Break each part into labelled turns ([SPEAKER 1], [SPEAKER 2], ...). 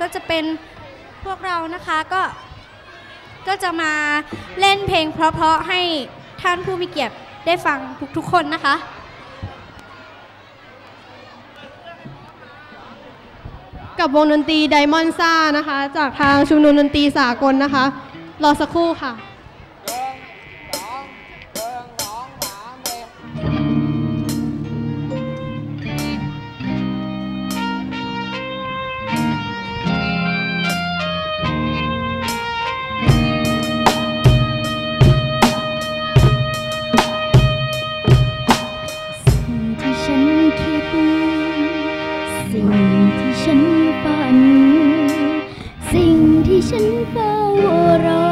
[SPEAKER 1] ก็จะเป็นพวกเรานะคะก็ก็จะมาเล่นเพลงเพราะๆให้ท่านผู้มีเกียรติได้ฟังทุกๆคนนะคะ
[SPEAKER 2] กับวงดนตรีไดมอนซ่านะคะ จากทางชุมนุมดนตรีสากลนะคะ รอสักครู่ค่ะ
[SPEAKER 3] สิ่งที่ฉันฝัน สิ่งที่ฉันเฝ้ารอ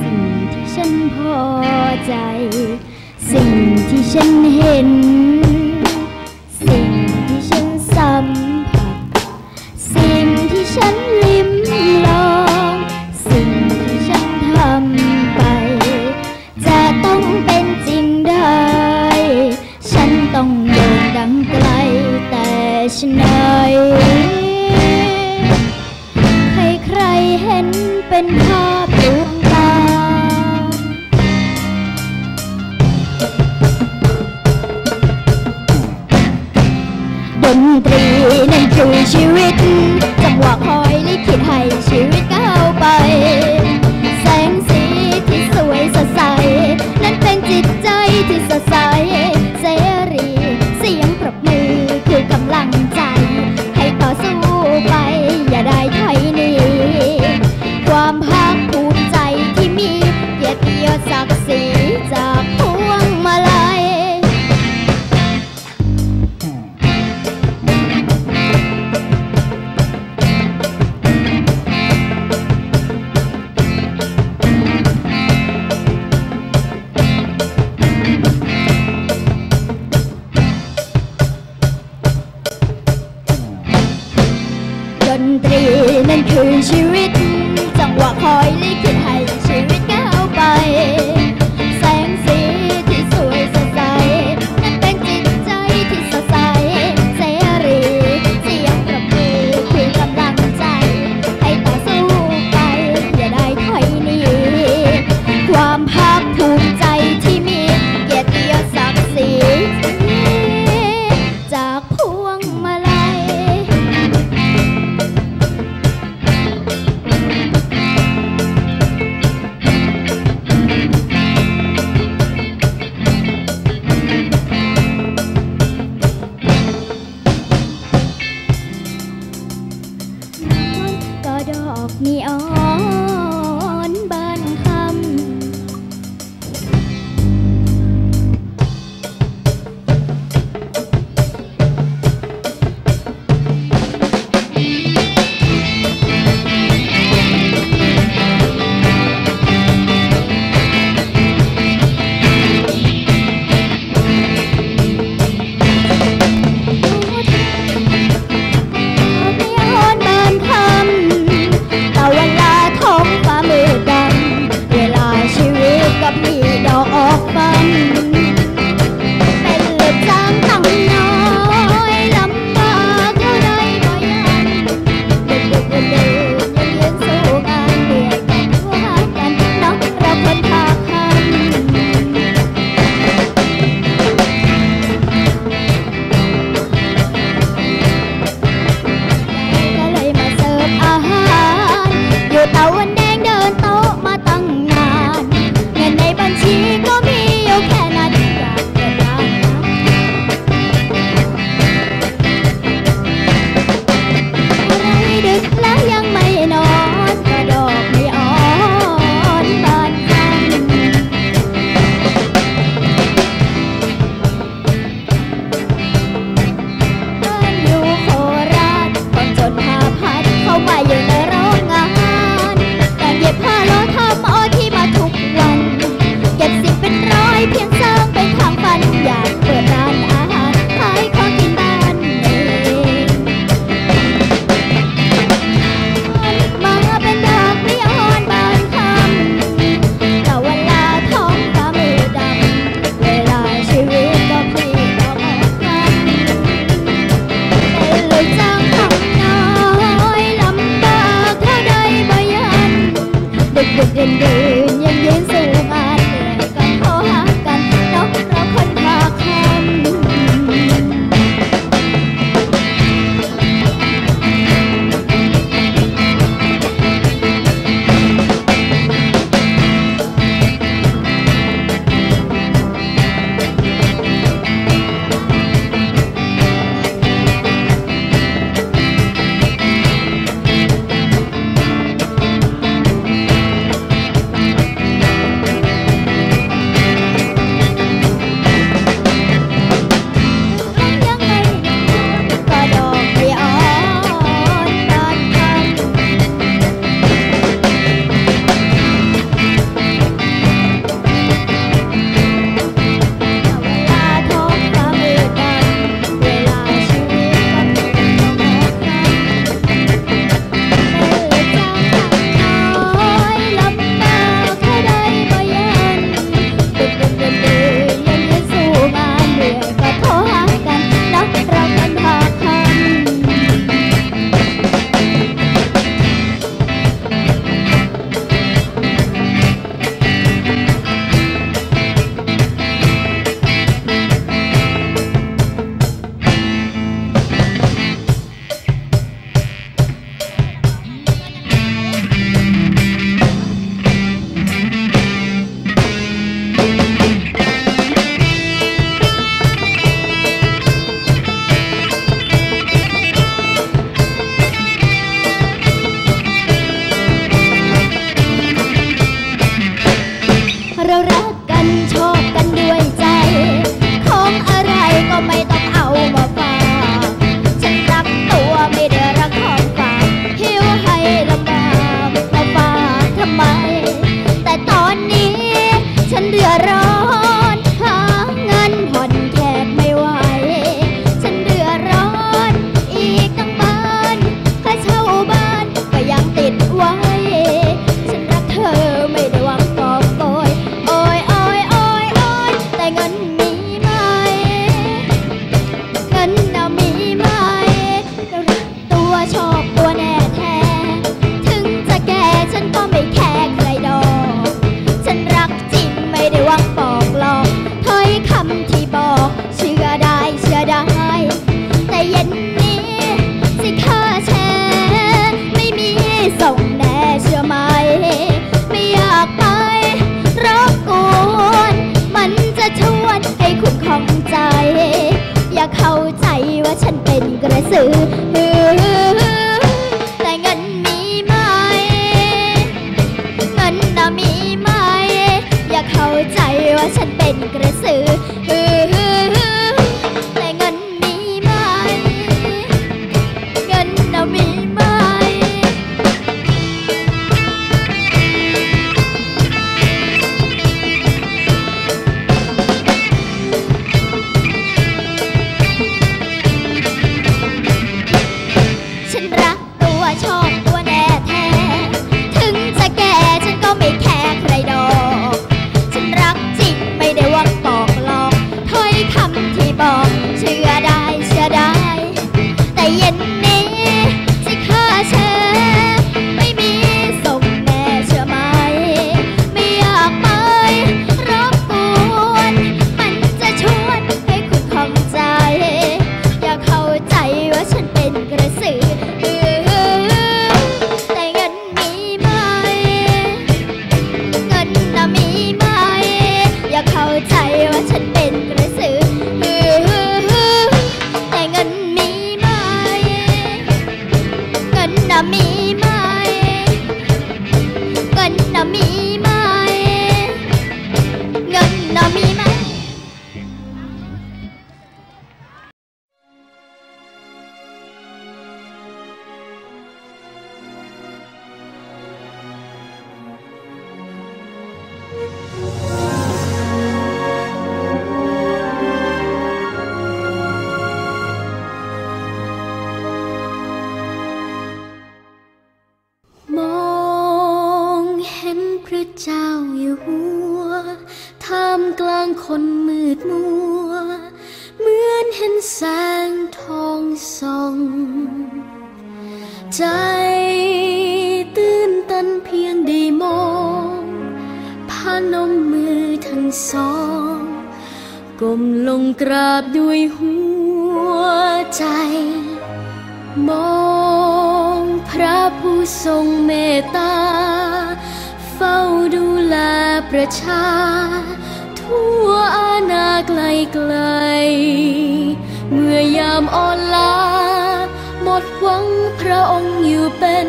[SPEAKER 3] สิ่งที่ฉันพอใจ สิ่งที่ฉันเห็น สิ่งที่ฉันสัมผัส สิ่งที่ฉันลิ้มลอง สิ่งที่ฉันทำไป จะต้องเป็นจริงได้ ฉันต้องโด่งดังไก อกมีอ่อ 是。 เจ้าอยู่หัวท่ามกลาง
[SPEAKER 4] คนมืดมัว เหมือนเห็นแสงทองส่อง ใจตื่นตันเพียงได้มองพานมมือทั้งสองก้มลงกราบด้วยหัวใจ มองพระผู้ทรงเมตตา เฝ้าดูแลประชา ทั่วอาณาไกลไกล เมื่อยามอ่อนล้าหมดหวังพระองค์อยู่เป็น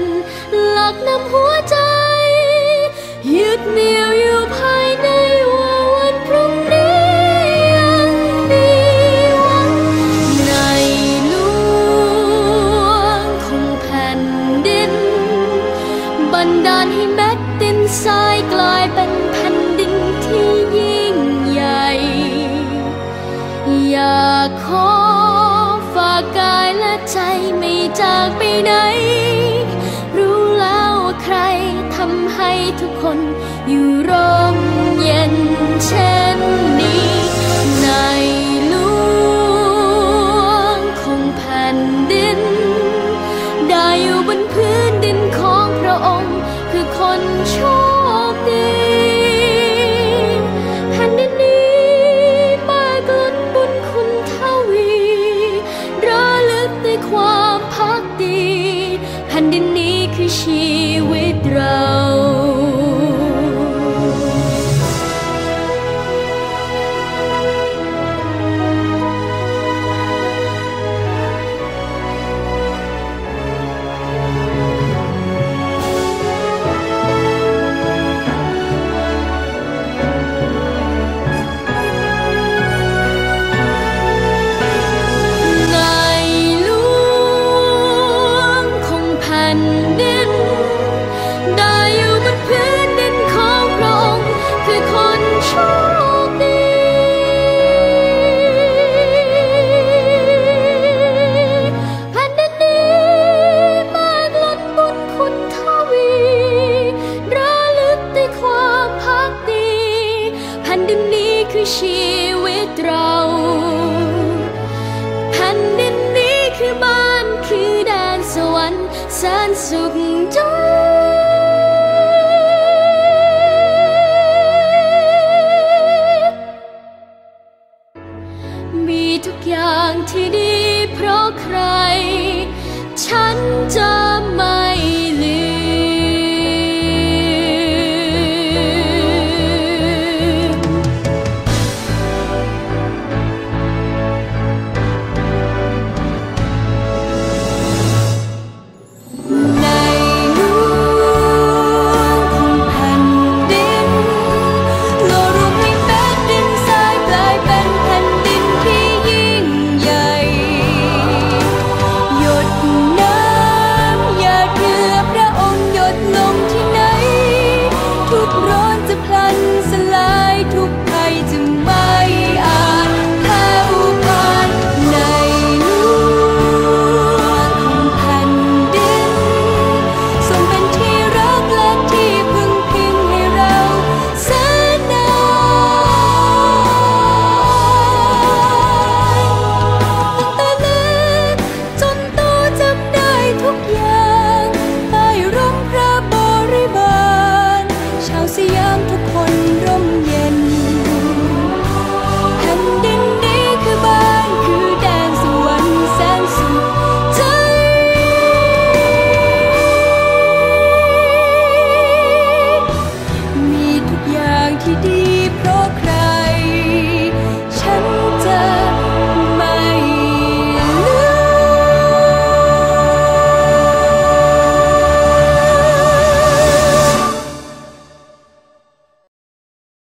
[SPEAKER 4] หลักนำหัวใจ ยึดเหนี่ยวอยู่